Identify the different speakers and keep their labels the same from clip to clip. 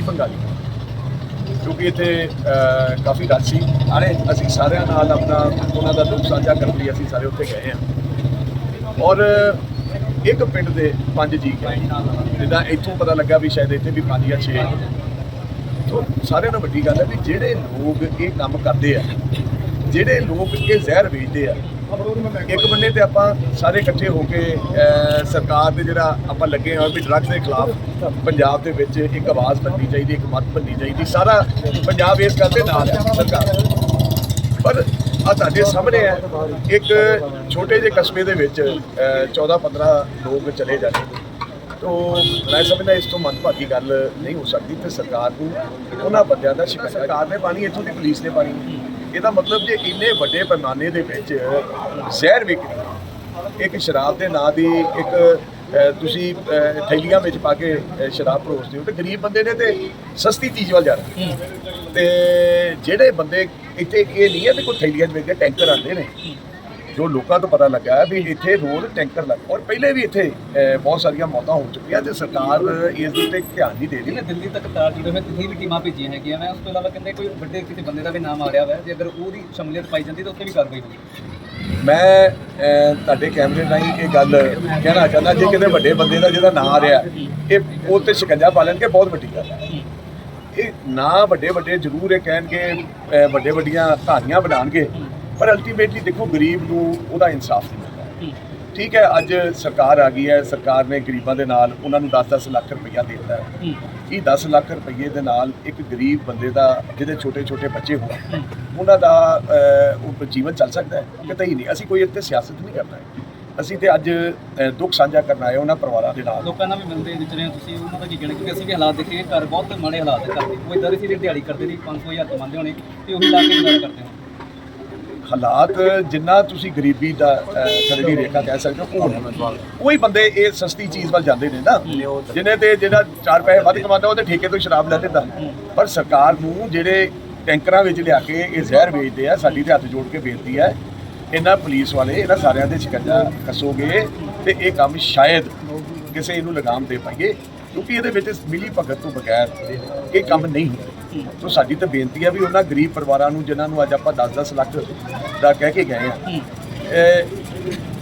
Speaker 1: ਅਸੀਂ ਬੰਗਾਲੀ। ਕਿਉਂਕਿ ਇੱਥੇ ਕਾਫੀ ਰਸ਼ ਸੀ ਆਲੇ ਅਸੀਂ ਸਾਰਿਆਂ ਨਾਲ ਆਪਣਾ, ਉਹਨਾਂ ਦਾ ਦੁੱਖ ਸਾਂਝਾ ਕਰਨ ਲਈ ਅਸੀਂ ਸਾਰੇ ਉੱਥੇ ਗਏ ਹਾਂ। ਔਰ ਇੱਕ ਪਿੰਡ ਦੇ ਪੰਜ ਜੀ ਗਏ। ਇੱਥੋਂ ਪਤਾ ਲੱਗਾ ਵੀ ਸ਼ਾਇਦ ਇੱਥੇ ਵੀ ਪੰਜ ਜਾਂ ਛੇ ਤੋਂ ਸਾਰਿਆਂ ਨਾਲੋਂ ਵੱਡੀ ਗੱਲ ਹੈ ਵੀ ਜਿਹੜੇ ਲੋਕ ਇਹ ਕੰਮ ਕਰਦੇ ਆ, ਜਿਹੜੇ ਲੋਕ ਇਹ ਜ਼ਹਿਰ ਵੇਚਦੇ ਆ ਇੱਕ ਬੰਨੇ ਤੇ ਆਪਾਂ ਸਾਰੇ ਇਕੱਠੇ ਹੋ ਕੇ ਸਰਕਾਰ ਦੇ ਜਿਹੜਾ ਆਪਾਂ ਲੱਗੇ ਹਾਂ ਵੀ ਡਰੱਗਸ ਦੇ ਖਿਲਾਫ ਪੰਜਾਬ ਦੇ ਵਿੱਚ ਇੱਕ ਆਵਾਜ਼ ਬਣਨੀ ਚਾਹੀਦੀ, ਇੱਕ ਮਤ ਬੰਨੀ ਚਾਹੀਦੀ। ਸਾਰਾ ਪੰਜਾਬ ਇਸ ਗੱਲ ਦੇ ਨਾਲ ਹੈ, ਸਰਕਾਰ ਪਰ ਆ ਤੁਹਾਡੇ ਸਾਹਮਣੇ ਹੈ, ਇੱਕ ਛੋਟੇ ਜਿਹੇ ਕਸਬੇ ਦੇ ਵਿੱਚ 14-15 ਲੋਕ ਚਲੇ ਜਾਂਦੇ ਤੋ ਮੈਂ ਸਮਝਦਾ ਇਸ ਤੋਂ ਮੰਦਭਾਗੀ ਗੱਲ ਨਹੀਂ ਹੋ ਸਕਦੀ ਤੇ ਸਰਕਾਰ ਨੂੰ ਉਹਨਾਂ ਬੰਦਿਆਂ ਦਾ ਸ਼ਿਕਾਇਤ ਸਰਕਾਰ ਨੇ ਪਾਣੀ, ਇੱਥੋਂ ਦੀ ਪੁਲਿਸ ਨੇ ਪਾਣੀ। ਇਹਦਾ ਮਤਲਬ ਜੇ ਇੰਨੇ ਵੱਡੇ ਪੈਮਾਨੇ ਦੇ ਵਿੱਚ ਜ਼ਹਿਰ ਵਿਕਰੀ ਇੱਕ ਸ਼ਰਾਬ ਦੇ ਨਾਂ ਦੀ ਇੱਕ ਤੁਸੀਂ ਥੈਲੀਆਂ ਵਿੱਚ ਪਾ ਕੇ ਸ਼ਰਾਬ ਪਰੋਸਦੇ ਹੋ ਤੇ ਗਰੀਬ ਬੰਦੇ ਨੇ ਤੇ ਸਸਤੀ ਚੀਜ਼ ਵੱਲ ਜਾਣਾ ਤੇ ਜਿਹੜੇ ਬੰਦੇ ਇੱਥੇ ਇਹ ਨਹੀਂ ਹੈ ਕਿ ਕੋਈ ਥੈਲੀਆਂ ਵਿੱਚ ਟੈਂਕਰ ਆਉਂਦੇ ਨੇ ਜੋ ਲੋਕਾਂ ਤੋਂ ਪਤਾ ਲੱਗਾ ਵੀ ਇੱਥੇ ਰੋਜ਼ ਟੈਂਕਰ ਲੱਗ ਔਰ ਪਹਿਲੇ ਵੀ ਇੱਥੇ ਬਹੁਤ ਸਾਰੀਆਂ ਮੌਤਾਂ ਹੋ ਚੁੱਕੀਆਂ ਤੇ ਸਰਕਾਰ ਇਸ ਦੇ ਉੱਤੇ ਧਿਆਨ ਨਹੀਂ ਦੇ ਰਹੀ।
Speaker 2: ਜਿਵੇਂ ਦਿੱਲੀ ਤੱਕ ਤਾਰ ਜੁੜੇ ਹੋਏ ਤੁਸੀਂ ਵੀ ਟੀਮਾਂ ਭੇਜੀਆਂ ਹੈਗੀਆਂ ਮੈਂ ਉਸ ਤੋਂ ਇਲਾਵਾ ਕਹਿੰਦੇ ਕੋਈ ਵੱਡੇ ਕਿਸੇ ਬੰਦੇ ਦਾ ਵੀ ਨਾਮ ਆ ਰਿਹਾ ਵਾ ਜੇ ਅਗਰ ਉਹਦੀ ਸ਼ਮੂਲੀਅਤ ਪਾਈ ਜਾਂਦੀ ਤਾਂ ਉੱਥੇ ਵੀ ਕਾਰਵਾਈ ਹੋਊਗੀ
Speaker 1: ਮੈਂ ਤੁਹਾਡੇ ਕੈਮਰੇ ਰਾਹੀਂ ਇਹ ਗੱਲ ਕਹਿਣਾ ਚਾਹੁੰਦਾ ਜੇ ਕਿਤੇ ਵੱਡੇ ਬੰਦੇ ਦਾ ਜਿਹਦਾ ਨਾਂ ਆ ਰਿਹਾ ਇਹ ਉਹ ਤੇ ਸ਼ਿਕੰਜਾ ਪਾ ਲੈਣਗੇ ਬਹੁਤ ਵੱਡੀ ਗੱਲ ਹੈ। ਇਹ ਨਾ ਵੱਡੇ ਵੱਡੇ ਜ਼ਰੂਰ ਇਹ ਕਹਿਣਗੇ ਵੱਡੇ ਵੱਡੀਆਂ ਕਹਾਣੀਆਂ ਬਣਾਉਣਗੇ ਪਰ ਅਲਟੀਮੇਟਲੀ ਦੇਖੋ ਗਰੀਬ ਨੂੰ ਉਹਦਾ ਇਨਸਾਫ ਨਹੀਂ ਮਿਲਦਾ। ਠੀਕ ਹੈ ਅੱਜ ਸਰਕਾਰ ਆ ਗਈ ਹੈ ਸਰਕਾਰ ਨੇ ਗਰੀਬਾਂ ਦੇ ਨਾਲ ਉਹਨਾਂ ਨੂੰ 10-10 ਲੱਖ ਰੁਪਈਆ ਦੇ ਦਿੱਤਾ ਹੈ। ਕੀ 10 ਲੱਖ ਰੁਪਏ ਦੇ ਨਾਲ ਇੱਕ ਗਰੀਬ ਬੰਦੇ ਦਾ ਜਿਹਦੇ ਛੋਟੇ-ਛੋਟੇ ਬੱਚੇ ਹੋਣ ਉਹਨਾਂ ਦਾ ਉਹ ਜੀਵਨ ਚੱਲ ਸਕਦਾ ਹੈ? ਕਿਤੇ ਹੀ ਨਹੀਂ। ਅਸੀਂ ਕੋਈ ਇੱਥੇ ਸਿਆਸਤ ਨਹੀਂ ਕਰਨਾ ਹੈ ਅਸੀਂ ਤੇ ਅੱਜ ਦੁੱਖ ਸਾਂਝਾ ਕਰਨ ਆਏ ਉਹਨਾਂ ਪਰਿਵਾਰਾਂ ਦੇ ਨਾਲ।
Speaker 2: ਲੋਕਾਂ ਨਾਲ ਵੀ ਮਿਲਦੇ ਵਿਚਰੇ ਹੋ ਤੁਸੀਂ। ਉਹਨਾਂ ਦਾ ਕੀ ਕਹਿਣਾ ਕਿਉਂਕਿ ਅਸੀਂ ਵੀ ਹਾਲਾਤ ਦੇਖੇ ਘਰ ਬਹੁਤ ਮਾੜੇ ਹਾਲਾਤ ਕਰਦੇ। ਕੋਈ ਦਰ ਸੀ ਜਿਹੜੀ ਦਿਹਾੜੀ ਕਰਦੇ ਸੀ 500 ਹਜ਼ਾਰ ਕਮਾਉਂਦੇ ਹੋਣੇ ਤੇ ਉਹੀ ਲਾ ਕੇ ਗੁਜ਼ਾਰਾ ਕਰਦੇ
Speaker 1: ਹਾਲਾਤ ਜਿੰਨਾ ਤੁਸੀਂ ਗਰੀਬੀ ਦਾ ਅਹ, ਥੱਲੜੀ ਰੇਖਾ ਕਹਿ ਸਕਦੇ ਹੋ ਉਹ ਨਹੀਂ। ਕੋਈ ਬੰਦੇ ਇਹ ਸਸਤੀ ਚੀਜ਼ ਵੱਲ ਜਾਂਦੇ ਨੇ ਨਾ। ਜਿਹਨੇ ਤੇ ਜਿਹੜਾ 4 ਪੈਸੇ ਵੱਧ ਕਮਾਉਂਦਾ ਉਹਦੇ ਠੇਕੇ ਤੋਂ ਸ਼ਰਾਬ ਲੈ ਲੈਂਦਾ ਪਰ ਸਰਕਾਰ ਨੂੰ ਜਿਹੜੇ ਟੈਂਕਰਾਂ ਵਿੱਚ ਲਿਆ ਕੇ ਇਹ ਜ਼ਹਿਰ ਵੇਚਦੇ ਆ ਸਾਡੀ ਤੇ ਹੱਥ ਜੋੜ ਕੇ ਬੇਨਤੀ ਹੈ ਇਹਨਾਂ ਪੁਲਿਸ ਵਾਲੇ ਇਹਨਾਂ ਸਾਰਿਆਂ ਦੇ ਸ਼ਿਕੰਜਾ ਕੱਸੋਗੇ ਤੇ ਇਹ ਕੰਮ ਸ਼ਾਇਦ ਕਿਸੇ ਇਹਨੂੰ ਲਗਾਮ ਦੇ ਪਾਈਏ ਕਿਉਂਕਿ ਇਹਦੇ ਵਿੱਚ ਮਿਲੀ ਭਗਤ ਤੋਂ ਬਗੈਰ ਇਹ ਕੰਮ ਨਹੀਂ ਹੁੰਦਾ। ਸੋ ਸਾਡੀ ਤਾਂ ਬੇਨਤੀ ਹੈ ਵੀ ਉਹਨਾਂ ਗਰੀਬ ਪਰਿਵਾਰਾਂ ਨੂੰ ਜਿਨ੍ਹਾਂ ਨੂੰ ਅੱਜ ਆਪਾਂ 10-10 ਲੱਖ ਦਾ ਕਹਿ ਕੇ ਗਏ ਆ ਇਹ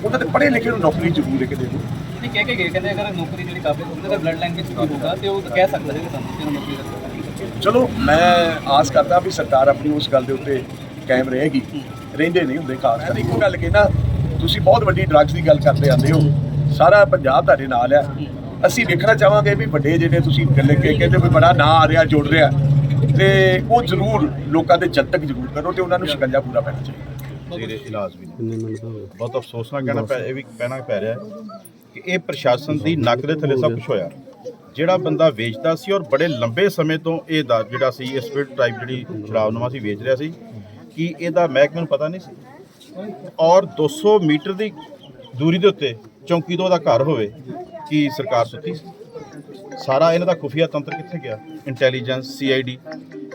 Speaker 1: ਉਹਨਾਂ ਦੇ ਪੜ੍ਹੇ ਲਿਖੇ ਨੂੰ ਨੌਕਰੀ ਜ਼ਰੂਰ ਇੱਕ ਦੇ ਦਿਓ।
Speaker 2: ਨਹੀਂ ਕਹਿ ਕੇ ਗਏ ਕਹਿੰਦੇ ਅਗਰ ਨੌਕਰੀ ਜਿਹੜੀ ਕਾਬਿਲ ਹੋਊਗੀ ਤਾਂ ਬਲੱਡ ਲੈਂਗੁਏਜ ਵੀ ਹੋਊਗਾ ਤੇ ਉਹ ਕਹਿ ਸਕਦਾ ਹੈ ਕਿ ਸਾਨੂੰ ਕਿ ਨੌਕਰੀ ਦਾ
Speaker 1: ਚਲੋ ਮੈਂ ਆਸ ਕਰਦਾ ਵੀ ਸਰਕਾਰ ਆਪਣੀ ਉਸ ਗੱਲ ਦੇ ਉੱਤੇ ਕਾਇਮ ਰਹੇਗੀ। ਰਹਿੰਦੇ ਨਹੀਂ ਹੁੰਦੇ ਖਾਸ ਕਰ ਇੱਕੋ ਗੱਲ ਕਿ ਨਾ ਤੁਸੀਂ ਬਹੁਤ ਵੱਡੀ ਡਰੱਗਸ ਦੀ ਗੱਲ ਕਰਦੇ ਆਂਦੇ ਹੋ। ਸਾਰਾ ਪੰਜਾਬ ਤੁਹਾਡੇ ਨਾਲ ਆ। ਅਸੀਂ ਵੇਖਣਾ ਚਾਹਾਂਗੇ ਵੀ ਵੱਡੇ ਜਿਹੜੇ ਤੁਸੀਂ ਗੱਲੇ ਕੇ ਕਹਿੰਦੇ ਵੀ ਬੜਾ ਨਾਂ ਆ ਰਿਹਾ ਜੁੜ ਰਿਹਾ। ਤੇ ਉਹ ਜ਼ਰੂਰ ਲੋਕਾਂ ਦੇ ਜਨਤਕ ਜ਼ਰੂਰ ਕਰੋ ਤੇ ਉਹਨਾਂ ਨੂੰ ਸ਼ਿਕੰਜਾ ਪੂਰਾ ਪੈਣਾ ਚਾਹੀਦਾ।
Speaker 3: ਜਿਹੜੇ ਇਲਾਜ ਵੀ ਬਹੁਤ ਅਫਸੋਸ ਨਾਲ ਕਹਿਣਾ ਪੈ ਇਹ ਵੀ ਕਹਿਣਾ ਪੈ ਰਿਹਾ ਹੈ ਕਿ ਇਹ ਪ੍ਰਸ਼ਾਸਨ ਦੀ ਨੱਕ ਦੇ ਥੱਲੇ ਸਭ ਕੁਝ ਹੋਇਆ। ਜਿਹੜਾ ਬੰਦਾ ਵੇਚਦਾ ਸੀ ਔਰ ਬੜੇ ਲੰਬੇ ਸਮੇਂ ਤੋਂ ਇਹ ਦਾ ਜਿਹੜਾ ਸੀ ਇਹ ਸਪਿਰਟ ਟਾਈਪ ਜਿਹੜੀ ਸ਼ਰਾਬ ਨਵਾਂ ਸੀ ਵੇਚ ਰਿਹਾ ਸੀ ਕਿ ਇਹਦਾ ਮਹਿਕਮੇ ਨੂੰ ਪਤਾ ਨਹੀਂ ਸੀ। ਔਰ 200 ਮੀਟਰ ਦੀ ਦੂਰੀ ਦੇ ਉੱਤੇ ਚੌਂਕੀ ਤੋਂ ਉਹਦਾ ਘਰ ਹੋਵੇ ਕਿ ਸਰਕਾਰ ਸੁੱਤੀ ਸੀ? ਸਾਰਾ ਇਹਨਾਂ ਦਾ ਖੁਫੀਆ ਤੰਤਰ ਕਿੱਥੇ ਗਿਆ? ਇੰਟੈਲੀਜੈਂਸ ਸੀਆਈਡੀ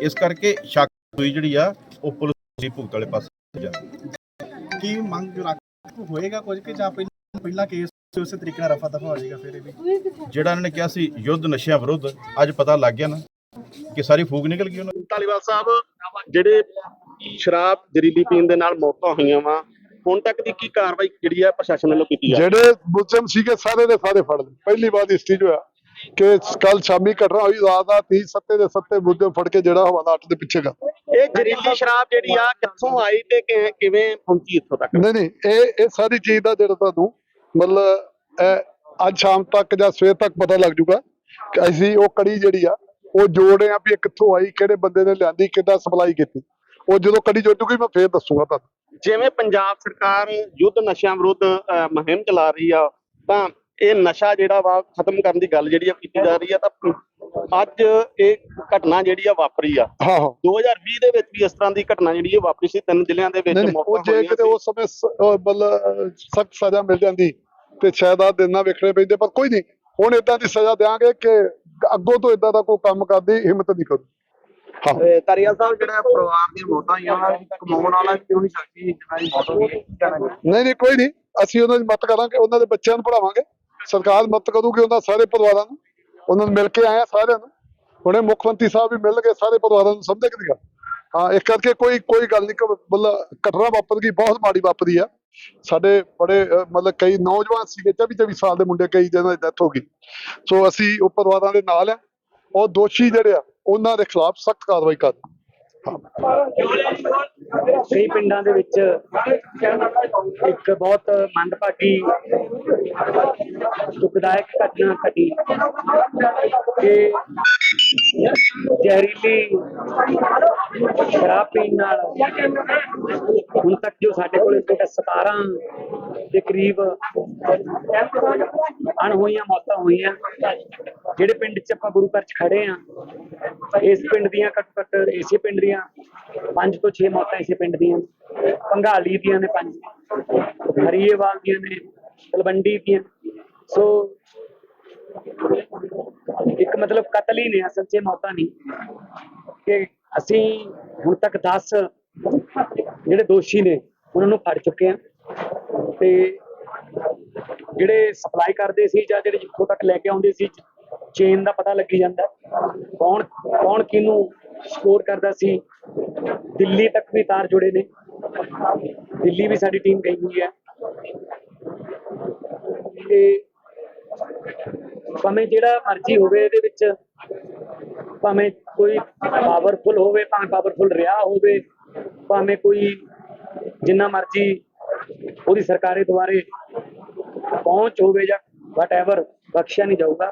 Speaker 3: ਇਸ ਕਰਕੇ ਸ਼ੱਕ ਹੋਈ ਜਿਹੜੀ ਆ ਉਹ ਪੁਲਿਸ ਦੀ ਭੁਗਤ ਵਾਲੇ ਪਾਸੇ ਜਾ
Speaker 4: ਕੀ ਮੰਗ ਰੱਖ ਹੋਏਗਾ ਕੁਝ ਕਿ ਜਾਂ ਪਹਿਲਾਂ ਪਹਿਲਾਂ ਕੇਸ ਉਸੇ ਤਰੀਕੇ ਨਾਲ ਰਫਾ ਦਫਾ ਹੋ ਜਾਏਗਾ ਫਿਰ ਇਹ ਵੀ?
Speaker 3: ਜਿਹੜਾ ਇਹਨਾਂ ਨੇ ਕਿਹਾ ਸੀ ਯੁੱਧ ਨਸ਼ਿਆਂ ਵਿਰੁੱਧ ਅੱਜ ਪਤਾ ਲੱਗ ਗਿਆ ਨਾ ਕਿ ਸਾਰੀ ਫੂਕ ਨਿਕਲ ਗਈ ਉਹਨਾਂ ਦੀ।
Speaker 5: ਧਾਲੀਵਾਲ ਸਾਹਿਬ ਜਿਹੜੇ ਸ਼ਰਾਬ ਜ਼ਰੀਲੀ ਪੀਣ ਦੇ ਨਾਲ ਮੌਤਾਂ ਹੋਈਆਂ ਵਾ ਹੁਣ ਤੱਕ ਦੀ ਕੀ ਕਾਰਵਾਈ ਜਿਹੜੀ ਆ ਪ੍ਰਸ਼ਾਸਨ ਵੱਲੋਂ ਕੀਤੀ ਜਾ
Speaker 6: ਜਿਹੜੇ ਮੁਲਜ਼ਮ ਸੀਗੇ ਸਾਰੇ ਦੇ ਸਾਰੇ ਫੜ ਲਏ। ਪਹਿਲੀ ਵਾਰ ਇਸ ਚੀਜ਼ ਹੋਇਆ। ਕਿ ਕੱਲ ਸ਼ਾਮੀ ਘਟਨਾ ਹੋਈ ਰਾਤ ਦਾ 30 ਸੱਤੇ ਦੇ ਸੱਤੇ ਮੁਲਜ਼ਮ ਫੜ ਕੇ ਜਿਹੜਾ ਹਵਾਲਾ ਅੱਠ ਦੇ ਪਿੱਛੇ ਗਾ
Speaker 5: ਹੈ ਇਹ ਜ਼ਰੀਲੀ ਸ਼ਰਾਬ ਜਿਹੜੀ ਆ ਕਿੱਥੋਂ ਆਈ ਤੇ ਕਿਵੇਂ ਪਹੁੰਚੀ ਇੱਥੋਂ ਤੱਕ?
Speaker 6: ਨਹੀਂ ਨਹੀਂ ਇਹ ਇਹ ਸਾਰੀ ਚੀਜ਼ ਦਾ ਜਿਹੜਾ ਤੁਹਾਨੂੰ ਮਤਲਬ ਅੱਜ ਸ਼ਾਮ ਤੱਕ ਜਾਂ ਸਵੇਰ ਤੱਕ ਪਤਾ ਲੱਗ ਜੂਗਾ ਕਿ ਅਸੀਂ ਉਹ ਕੜੀ ਜਿਹੜੀ ਆ ਉਹ ਜੋੜੇ ਆ ਵੀ ਕਿੱਥੋਂ ਆਈ ਕਿਹੜੇ ਬੰਦੇ ਨੇ ਲਿਆਂਦੀ ਕਿੱਦਾਂ ਸਪਲਾਈ ਕੀਤੀ। ਉਹ ਜਦੋਂ ਕੜੀ ਜੁੜ ਜੂਗੀ ਮੈਂ ਫੇਰ ਦੱਸੂਗਾ ਤੁਹਾਨੂੰ।
Speaker 5: ਜਿਵੇਂ ਪੰਜਾਬ ਸਰਕਾਰ ਯੁੱਧ ਨਸ਼ਿਆਂ ਵਿਰੁੱਧ ਮੁਹਿੰਮ ਚਲਾ ਰਹੀ ਆ ਤਾਂ ਇਹ ਨਸ਼ਾ ਜਿਹੜਾ ਵਾ ਖਤਮ ਕਰਨ ਦੀ ਗੱਲ ਜਿਹੜੀ ਆ ਕੀਤੀ ਜਾ ਰਹੀ ਆ ਤਾਂ ਅੱਜ ਇਹ ਘਟਨਾ ਜਿਹੜੀ ਆ ਵਾਪਰੀ ਆ।
Speaker 6: ਹਾਂ ਹਾਂ।
Speaker 5: 2020 ਦੇ ਵਿੱਚ ਵੀ ਇਸ ਤਰ੍ਹਾਂ ਦੀ ਘਟਨਾ ਜਿਹੜੀ ਆ ਵਾਪਰੀ ਸੀ ਤਿੰਨ ਜ਼ਿਲ੍ਹਿਆਂ ਦੇ ਵਿੱਚ
Speaker 6: ਉਹ
Speaker 5: ਮੌਤਾਂ
Speaker 6: ਜੇ ਕਿਤੇ। ਉਸ ਸਮੇਂ ਮਤਲਬ ਸਖਤ ਸਜ਼ਾ ਮਿਲ ਜਾਂਦੀ ਤੇ ਸ਼ਾਇਦ ਆ ਦਿਨ ਨਾ ਵੇਖਣੇ ਪੈਂਦੇ ਪਰ ਕੋਈ ਨਹੀਂ। ਹੁਣ ਇਦਾਂ ਦੀ ਸਜ਼ਾ ਦੇਾਂਗੇ ਕਿ ਅੱਗੋਂ ਤੋਂ ਇਦਾਂ ਦਾ ਕੋਈ ਕੰਮ ਕਰਦੀ ਹਿੰਮਤ ਨਹੀਂ ਕਰੂ ਹਾਂ।
Speaker 5: ਤਾਰੀਆ ਸਾਹਿਬ ਜਿਹੜਾ ਪਰਿਵਾਰ ਦੀਆਂ ਮੌਤਾਂ ਹੋਈਆਂ ਉਹਨਾਂ ਦੀ ਕਮਾਉਣ ਵਾਲਾ ਕਿਉਂ ਨਹੀਂ ਸਕਦੀ? ਜਿਨ੍ਹਾਂ ਦੀ ਮੌਤ ਹੈ?
Speaker 6: ਨਹੀਂ ਨਹੀਂ ਕੋਈ ਨਹੀਂ। ਅਸੀਂ ਉਹਨਾਂ ਦੀ ਮਦਦ ਕਰਾਂਗੇ ਉਹਨਾਂ ਦੇ ਬੱਚਿਆਂ ਨੂੰ ਪੜਾਵਾਂਗੇ ਸਰਕਾਰ ਮਦਦ ਕਰੂਗੀ, ਉਹਨਾਂ ਸਾਰੇ ਪਰਿਵਾਰਾਂ ਨੂੰ। ਉਹਨਾਂ ਨੂੰ ਮਿਲ ਕੇ ਆਏ ਸਾਰਿਆਂ ਨੂੰ। ਹੁਣੇ ਮੁੱਖ ਮੰਤਰੀ ਸਾਹਿਬ ਵੀ ਮਿਲ ਗਏ, ਸਾਰੇ ਪਰਿਵਾਰਾਂ ਨੂੰ ਸਮਝੇ ਕਿ ਹਾਂ, ਇਸ ਕਰਕੇ ਕੋਈ ਕੋਈ ਗੱਲ ਨਹੀਂ ਮਤਲਬ ਘਟਨਾ ਵਾਪਰ ਗਈ, ਬਹੁਤ ਮਾੜੀ ਵਾਪਰੀ ਆ। ਸਾਡੇ ਬੜੇ ਮਤਲਬ ਕਈ ਨੌਜਵਾਨ ਸੀਗੇ 24 24 ਸਾਲ ਦੇ ਮੁੰਡੇ, ਕਈ ਜਿਹਨਾਂ ਦੀ ਡੈਥ ਹੋ ਗਈ। ਸੋ ਅਸੀਂ ਉਹ ਪਰਿਵਾਰਾਂ ਦੇ ਨਾਲ ਆ। ਔਰ ਦੋਸ਼ੀ ਜਿਹੜੇ ਆ, ਉਹਨਾਂ ਦੇ ਖਿਲਾਫ ਸਖਤ ਕਾਰਵਾਈ ਕਰ
Speaker 7: ਕਈ ਪਿੰਡਾਂ ਦੇ ਵਿੱਚ ਇੱਕ ਬਹੁਤ ਮੰਦਭਾਗੀ, ਦੁਖਦਾਇਕ ਘਟਨਾ ਘਟੀ। ਕਿ ਜ਼ਹਿਰੀਲੀ ਸ਼ਰਾਬ ਪੀਣ ਨਾਲ ਹੁਣ ਤੱਕ ਜੋ ਸਾਡੇ ਕੋਲ ਟੋਟਲ 17 ਦੇ ਕਰੀਬ ਅਣਹੋਈਆਂ ਮੌਤਾਂ ਹੋਈਆਂ। ਜਿਹੜੇ ਪਿੰਡ 'ਚ ਆਪਾਂ ਗੁਰੂ ਘਰ 'ਚ ਖੜੇ ਆ, ਇਸ ਪਿੰਡ ਦੀਆਂ ਘੱਟੋ ਘੱਟ ਇਸੇ ਪਿੰਡ ਦੀਆਂ ਪੰਜ ਤੋਂ 6 ਮੌਤਾਂ ਇਸੇ ਪਿੰਡ ਦੀਆਂ ਪੰਘਾਲੀ ਦੀਆਂ ਨੇ ਪੰਜ, ਹਰੀਏਵਾਲ ਦੀਆਂ ਨੇ, ਤਲਵੰਡੀ ਦੀਆਂ ਸੋ ਇੱਕ ਮਤਲਬ ਕਤਲ ਹੀ ਨੇ, ਅਸਲ 'ਚ ਮੌਤਾਂ ਨਹੀਂ। ਕਿ ਅਸੀਂ ਹੁਣ ਤੱਕ 10 ਜਿਹੜੇ ਦੋਸ਼ੀ ਨੇ, ਉਹਨਾਂ ਨੂੰ ਫੜ ਚੁੱਕੇ ਆ। ਤੇ ਜਿਹੜੇ ਸਪਲਾਈ ਕਰਦੇ ਸੀ ਜਾਂ ਜਿਹੜੇ ਜਿੱਥੋਂ ਤੱਕ ਲੈ ਕੇ ਆਉਂਦੇ ਸੀ ਚੇਨ ਦਾ ਪਤਾ ਲੱਗੀ ਜਾਂਦਾ ਕੌਣ ਕੌਣ ਕਿਹਨੂੰ ਸਕੋਰ ਕਰਦਾ ਸੀ। ਦਿੱਲੀ ਤੱਕ ਵੀ ਤਾਰ ਜੁੜੇ ਨੇ। ਦਿੱਲੀ ਵੀ ਸਾਡੀ ਟੀਮ ਗਈ ਹੋਈ ਹੈ। ਤੇ ਭਾਵੇਂ ਜਿਹੜਾ ਮਰਜ਼ੀ ਹੋਵੇ ਇਹਦੇ ਵਿੱਚ, ਭਾਵੇਂ ਕੋਈ ਪਾਵਰਫੁਲ ਹੋਵੇ, ਭਾਵੇਂ ਪਾਵਰਫੁਲ ਰਿਹਾ ਹੋਵੇ, ਭਾਵੇਂ ਕੋਈ ਜਿੰਨਾ ਮਰਜ਼ੀ ਉਹਦੀ ਸਰਕਾਰੀ ਦੁਆਰੇ ਪਹੁੰਚ ਹੋਵੇ ਜਾਂ ਵਟਐਵਰ ਬਖਸ਼ਿਆ ਨਹੀਂ ਜਾਊਗਾ।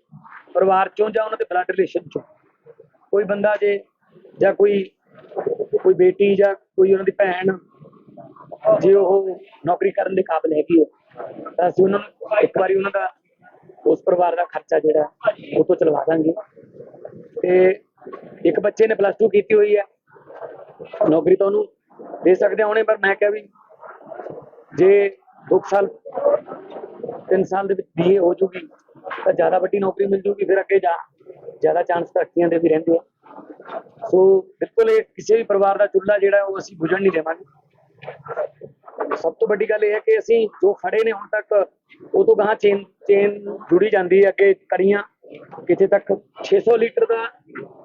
Speaker 7: ਪਰਿਵਾਰ ਚੋਂ ਜਾਂ ਉਹਨਾਂ ਦੇ ਬਲੱਡ ਰਿਲੇਸ਼ਨ ਚੋਂ। ਕੋਈ ਬੰਦਾ ਜੇ, ਜਾਂ ਕੋਈ ਕੋਈ ਬੇਟੀ ਜਾਂ ਕੋਈ ਉਹਨਾਂ ਦੀ ਭੈਣ, ਜੇ ਉਹ ਨੌਕਰੀ ਕਰਨ ਦੇ ਕਾਬਿਲ ਹੈਗੀ ਹੈ, ਤਾਂ ਅਸੀਂ ਉਹਨਾਂ ਨੂੰ ਇੱਕ ਵਾਰੀ ਉਹਨਾਂ ਦਾ, ਉਸ ਪਰਿਵਾਰ ਦਾ ਖਰਚਾ ਜਿਹੜਾ, ਉਹ ਤੋਂ ਚਲਵਾ ਦਾਂਗੇ। ਤੇ ਇੱਕ ਬੱਚੇ ਨੇ ਪਲੱਸ 2 ਕੀਤੀ ਹੋਈ ਹੈ, ਨੌਕਰੀ ਤਾਂ ਉਹਨੂੰ ਦੇ ਸਕਦੇ ਹੁਣੇ, ਪਰ ਮੈਂ ਕਿਹਾ ਵੀ ਜੇ ਦੋ ਕੁ ਸਾਲ, ਤਿੰਨ ਸਾਲ ਦੇ ਵਿੱਚ ਬੀਏ ਹੋ ਜੂਗੀ ਤਾਂ ਜ਼ਿਆਦਾ ਵੱਡੀ ਨੌਕਰੀ ਮਿਲ ਜੂਗੀ, ਫਿਰ ਅੱਗੇ ਜਾ, ਜ਼ਿਆਦਾ ਚਾਂਸ ਤਰੱਕੀਆਂ ਦੇ ਵੀ ਰਹਿੰਦੇ ਆ। ਸੋ ਬਿਲਕੁਲ ਇਹ ਕਿਸੇ ਵੀ ਪਰਿਵਾਰ ਦਾ ਚੁੱਲ੍ਹਾ ਜਿਹੜਾ ਉਹ ਅਸੀਂ ਬੁਝਣ ਨਹੀਂ ਦੇਵਾਂਗੇ। ਸਭ ਤੋਂ ਵੱਡੀ ਗੱਲ ਇਹ ਹੈ ਕਿ ਅਸੀਂ ਜੋ ਖੜੇ ਨੇ ਹੁਣ ਤੱਕ, ਉਹ ਤੋਂ ਗਾਂ ਚੇਨ ਚੇਨ ਜੁੜੀ ਜਾਂਦੀ ਹੈ, ਅੱਗੇ ਕਰੀਆਂ ਕਿਤੇ ਤੱਕ 600 ਲੀਟਰ ਦਾ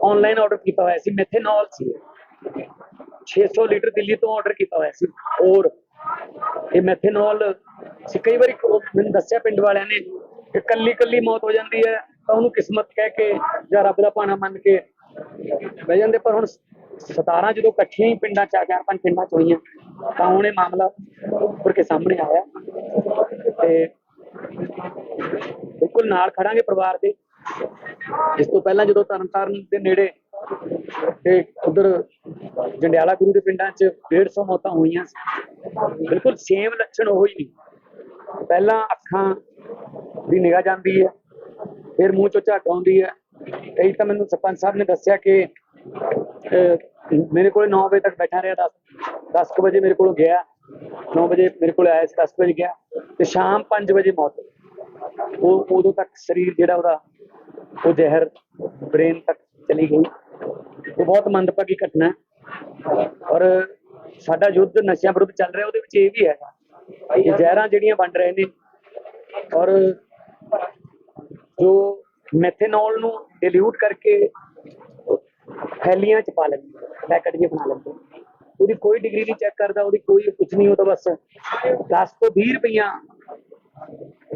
Speaker 7: ਆਨਲਾਈਨ ਆਰਡਰ ਕੀਤਾ ਹੋਇਆ ਸੀ ਮੈਥੇਨੋਲ ਸੀ। 600 ਲੀਟਰ ਦਿੱਲੀ ਤੋਂ ਆਰਡਰ ਕੀਤਾ ਹੋਇਆ ਸੀ ਔਰ ਇਹ ਮੈਥੇਨੋਲ ਸੀ, ਕਈ ਵਾਰੀ ਮੈਨੂੰ ਦੱਸਿਆ ਪਿੰਡ ਵਾਲਿਆਂ ਨੇ ਇਕੱਲੀ ਇਕੱਲੀ ਮੌਤ ਹੋ ਜਾਂਦੀ ਹੈ, ਤਾਂ ਉਹਨੂੰ ਕਿਸਮਤ ਕਹਿ ਕੇ ਜਾਂ ਰੱਬ ਦਾ ਭਾਣਾ ਮੰਨ ਕੇ ਬਹਿ ਜਾਂਦੇ। ਪਰ ਹੁਣ 17 ਜਦੋਂ ਇਕੱਠੀਆਂ ਹੀ ਪਿੰਡਾਂ ਚ ਆ ਚਾਰ ਪੰਜ ਪਿੰਡਾਂ ਚ ਹੋਈਆਂ, ਤਾਂ ਹੁਣ ਇਹ ਮਾਮਲਾ ਉੱਪਰ ਕੇ ਸਾਹਮਣੇ ਆਇਆ। ਤੇ ਬਿਲਕੁਲ ਨਾਲ ਖੜਾਂਗੇ ਪਰਿਵਾਰ ਦੇ। ਇਸ ਤੋਂ ਪਹਿਲਾਂ ਜਦੋਂ ਤਰਨਤਾਰਨ ਦੇ ਨੇੜੇ ਤੇ ਉਧਰ ਜੰਡਿਆਲਾ ਗੁਰੂ ਦੇ ਪਿੰਡਾਂ 'ਚ 150 ਮੌਤਾਂ ਹੋਈਆਂ ਬਿਲਕੁਲ ਸੇਮ ਲੱਛਣ ਉਹੀ ਨਹੀਂ ਪਹਿਲਾਂ ਅੱਖਾਂ ਦੀ ਨਿਗਾਹ ਜਾਂਦੀ ਹੈ, ਫਿਰ ਮੂੰਹ ਚੋਂ ਝੱਟ ਆਉਂਦੀ ਹੈ। ਕਈ ਤਾਂ ਮੈਨੂੰ ਸਰਪੰਚ ਸਾਹਿਬ ਨੇ ਦੱਸਿਆ ਕਿ ਮੇਰੇ ਕੋਲ 9 ਵਜੇ ਤੱਕ ਬੈਠਾ ਰਿਹਾ 10 10 ਕੁ ਵਜੇ ਮੇਰੇ ਕੋਲ ਗਿਆ। 9 ਵਜੇ ਮੇਰੇ ਕੋਲ ਆਇਆ ਸੀ 10 ਵਜੇ ਗਿਆ। ਤੇ ਸ਼ਾਮ 5 ਵਜੇ ਮੌਤ ਉਹ ਉਦੋਂ ਤੱਕ ਸਰੀਰ ਜਿਹੜਾ ਉਹਦਾ, ਉਹ ਜ਼ਹਿਰ, ਬ੍ਰੇਨ ਤੱਕ ਚਲੀ ਗਈ। ਉਹ ਬਹੁਤ ਮੰਦਭਾਗੀ ਘਟਨਾ ਹੈ। ਔਰ ਸਾਡਾ ਯੁੱਧ ਨਸ਼ਿਆਂ ਵਿਰੁੱਧ ਚੱਲ ਰਿਹਾ, ਉਹਦੇ ਵਿੱਚ ਇਹ ਵੀ ਹੈਗਾ ਕਿ ਜ਼ਹਿਰਾਂ ਜਿਹੜੀਆਂ ਵੰਡ ਰਹੇ ਨੇ, ਔਰ ਜੋ ਮੈਥੇਨੋਲ ਨੂੰ ਡਿਲੂਟ ਕਰਕੇ ਥੈਲੀਆਂ ਚ ਪਾ ਲੈਂਦੇ ਪੈਕਟ ਜੇ ਬਣਾ ਲੈਂਦੇ ਉਹਦੀ ਕੋਈ ਡਿਗਰੀ ਨਹੀਂ ਚੈੱਕ ਕਰਦਾ, ਉਹਦੀ ਕੋਈ ਕੁਝ ਨਹੀਂ, ਉਹ ਤਾਂ ਬਸ 10 ਤੋਂ 20 ਰੁਪਈਆ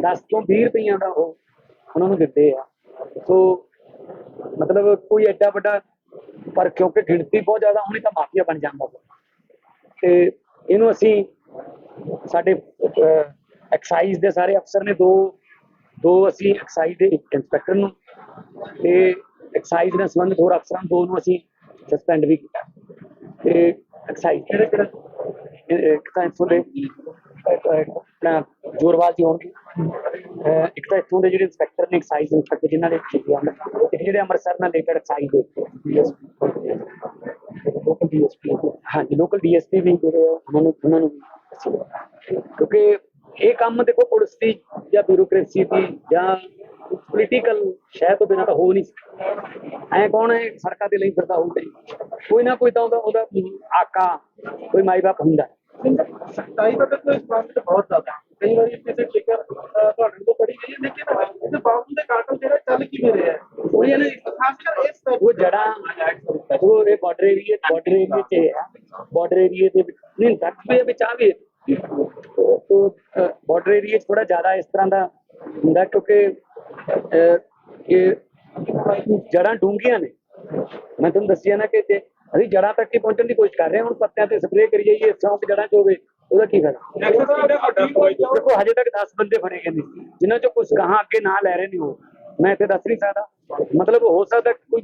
Speaker 7: 10 ਤੋਂ 20 ਰੁਪਈਆ ਦਾ ਉਹ ਉਹਨਾਂ ਨੂੰ ਦਿੰਦੇ ਆ। ਸੋ ਮਤਲਬ ਕੋਈ ਐਡਾ ਵੱਡਾ, ਪਰ ਕਿਉਂਕਿ ਗਿਣਤੀ ਬਹੁਤ ਜ਼ਿਆਦਾ, ਹੋਣੀ ਤਾਂ ਮਾਫੀਆ ਬਣ ਜਾਂਦਾ ਤੇ ਇਹਨੂੰ ਅਸੀਂ ਸਾਡੇ ਐਕਸਾਈਜ਼ ਦੇ ਸਾਰੇ ਅਫਸਰ ਨੇ ਦੋ ਦੋ ਅਸੀਂ ਐਕਸਾਈਜ਼ ਦੇ ਇੰਸਪੈਕਟਰ ਨੂੰ ਤੇ ਐਕਸਾਈਜ਼ ਨਾਲ ਸੰਬੰਧਿਤ ਹੋਰ ਅਫਸਰਾਂ ਨੂੰ ਦੋ ਨੂੰ ਅਸੀਂ ਸਸਪੈਂਡ ਵੀ ਕੀਤਾ ਤੇ ਐਕਸਾਈਜ਼ ਕਿਹੜੇ ਕਿਹੜੇ ਇੱਕ ਤਾਂ ਇੱਥੋਂ ਦੇ ਅਹ, ਅਹ, ਆਪਣਾ ਜੋਰਵਾਲ ਜੀ ਹੋਣਗੇ ਅਹ, ਇੱਕ ਤਾਂ ਇੱਥੋਂ ਦੇ ਜਿਹੜੇ ਇੰਸਪੈਕਟਰ ਨੇ ਐਕਸਾਈਜ਼ ਇੰਸਪੈਕਟਰ ਜਿਨ੍ਹਾਂ ਦੇ ਛੁੱਟੀ ਹਨ ਇੱਕ ਜਿਹੜੇ ਅੰਮ੍ਰਿਤਸਰ ਨਾਲ ਰਿਲੇਟਡ ਐਕਸਾਈਜ਼ ਦੇ ਲੋਕਲ ਡੀਐਸਪੀ ਹਾਂਜੀ ਲੋਕਲ ਡੀਐਸਪੀ ਵੀ ਜਿਹੜੇ ਆ, ਉਹਨਾਂ ਨੂੰ ਉਹਨਾਂ ਨੂੰ ਅਸੀਂ ਕਿਉਂਕਿ ਇਹ ਕੰਮ ਦੇਖੋ ਪੁਲਿਸ ਦੀ ਜਾਂ ਬਿਊਰੋਕ੍ਰੇਸੀ ਦੀ ਜਾਂ ਪੋਲੀਟੀਕਲ ਸ਼ਹਿ ਤੋਂ ਬਿਨਾਂ ਤਾਂ ਹੋ ਨਹੀਂ ਸਕਦਾ। ਐ ਕੌਣ ਹੈ? ਸੜਕਾਂ ਤੇ ਲਈ ਫਿਰਦਾ ਹੋਊਗਾ। ਜੀ? ਕੋਈ ਨਾ ਕੋਈ ਤਾਂ ਉਹਦਾ ਉਹਦਾ ਆਕਾ ਕੋਈ ਮਾਈ ਬਾਪ ਹੁੰਦਾ।
Speaker 4: ਸਖਤਾਈ ਦਾ ਤਾਂ ਇਸ ਮਾਮਲੇ ਤੇ ਬਹੁਤ ਜ਼ਿਆਦਾ। ਕਈ ਵਾਰੀ ਕਿਸੇ ਟਿਕਰ ਤੁਹਾਡੇ ਤੋਂ ਕੜੀ ਗਈ ਹੈ ਲੇਕਿਨ ਇਹਦੇ ਬਾਵਜੂਦ ਦੇ ਕਾਟਲ ਜਿਹੜਾ ਚੱਲ ਕਿਵੇਂ ਰਿਹਾ ਹੈ?
Speaker 7: ਉਹ ਇਹ
Speaker 4: ਖਾਸ ਕਰ ਇਸ
Speaker 7: ਉਹ ਜੜਾ ਉਹ ਇਹ ਬਾਰਡਰ ਏਰੀਆ ਬਾਰਡਰ ਏਰੀਆ ਚ ਬਾਰਡਰ ਏਰੀਆ ਦੇ ਵਿੱਚ ਨਹੀਂ ਤੱਕ ਵੀ ਵਿੱਚ ਆ ਵੀ ਤੋ ਬਾਰਡਰ ਏਰੀਆ ਥੋੜਾ ਜ਼ਿਆਦਾ ਇਸ ਤਰ੍ਹਾਂ ਦਾ ਹੁੰਦਾ ਕਿਉਂਕਿ ਇਹ ਜੜਾਂ ਡੂੰਘੀਆਂ ਨੇ। ਮੈਂ ਤੁਹਾਨੂੰ ਦੱਸਿਆ ਨਾ ਕਿ ਜੇ ਅਸੀਂ ਜੜਾਂ ਤੱਕ ਹੀ ਪਹੁੰਚਣ ਦੀ ਕੋਸ਼ਿਸ਼ ਕਰ ਰਹੇ ਹਾਂ ਹੁਣ ਪੱਤਿਆਂ ਤੇ ਸਪਰੇਅ ਕਰੀ ਜਾਈਏ ਚੌਂਕ ਜੜਾਂ ਚ ਹੋਵੇ ਉਹਦਾ ਕੀ ਫਾਇਦਾ? ਦੇਖੋ ਹਜੇ ਤੱਕ 10 ਬੰਦੇ ਫੜੇ ਗਏ ਨੇ ਜਿਨ੍ਹਾਂ ਚੋਂ ਕੁਝ ਗਾਹਾਂ ਅੱਗੇ ਨਾਂ ਲੈ ਰਹੇ ਨੇ ਉਹ। ਮੈਂ ਇੱਥੇ ਦੱਸ ਨਹੀਂ ਸਕਦਾ। ਮਤਲਬ ਹੋ ਸਕਦਾ ਕੋਈ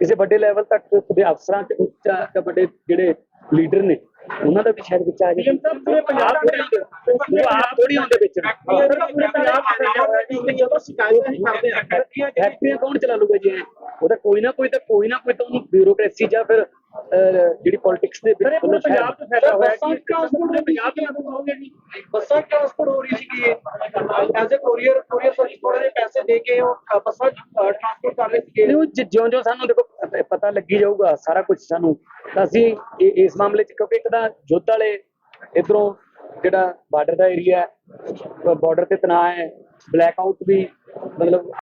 Speaker 7: ਕਿਸੇ ਵੱਡੇ ਲੈਵਲ ਤੱਕ ਦੇ ਅਫਸਰਾਂ ਤੇ ਉੱਚ ਵੱਡੇ ਜਿਹੜੇ ਲੀਡਰ ਨੇ ਉਹਨਾਂ ਦਾ ਵੀ ਸ਼ਾਇਦ ਵਿੱਚ ਆ ਜਾਏ ਪੰਜਾਬ ਦੇ ਆਪ ਥੋੜੀ ਹੁੰਦੇ ਵਿੱਚ
Speaker 4: ਜਦੋਂ ਸ਼ਿਕਾਇਤਾਂ ਕਰਦੇ ਆ।
Speaker 7: ਫੈਕਟਰੀਆਂ ਕੌਣ ਚਲਾ ਲੂਗਾ ਜੀ ਉਹਦਾ ਕੋਈ ਨਾ ਕੋਈ ਤਾਂ ਕੋਈ ਨਾ ਕੋਈ ਤਾਂ ਉਹਨੂੰ ਬਿਊਰੋਕ੍ਰੇਸੀ ਜਾਂ ਫਿਰ ਜਿਹੜੀ ਪੋਲਿਟਿਕਸ ਦੇ ਵਿੱਚ
Speaker 4: ਪੂਰੇ ਪੰਜਾਬ ਚ ਫੈਲਾ ਹੋਇਆ ਕਿ ਟ੍ਰਾਂਸਪੋਰਟ ਪੰਜਾਬ ਦੇ ਅੰਦਰ ਹੋਗੇ ਜੀ ਬੱਸਾਂ ਟ੍ਰਾਂਸਪੋਰਟ ਹੋ ਰਹੀ ਸੀਗੀ ਐਜ਼ ਅ ਕੋਰੀਅਰ ਕੋਰੀਅਰ ਸਰਵਿਸ ਥੋੜੇ ਜਿਹੇ ਪੈਸੇ ਦੇ ਕੇ ਉਹ ਬੱਸਾਂ ਟ੍ਰਾਂਸਪੋਰਟ ਕਰ ਰਹੇ ਸੀਗੇ।
Speaker 7: ਨਹੀਂ ਜਿਉਂ ਜਿਉਂ ਸਾਨੂੰ ਦੇਖੋ ਪਤਾ- ਲੱਗੀ ਜਾਊਗਾ ਸਾਰਾ ਕੁਝ ਸਾਨੂੰ। ਤਾਂ ਅਸੀਂ ਇਸ ਮਾਮਲੇ 'ਚ ਕਿਉਂਕਿ ਇੱਕ ਤਾਂ ਜੁੱਧ ਵਾਲੇ ਇਧਰੋਂ ਜਿਹੜਾ ਬਾਰਡਰ ਦਾ ਏਰੀਆ ਬਾਰਡਰ ਤੇ ਤਣਾਅ ਹੈ ਬਲੈਕ ਆਊਟ ਵੀ ਮਤਲਬ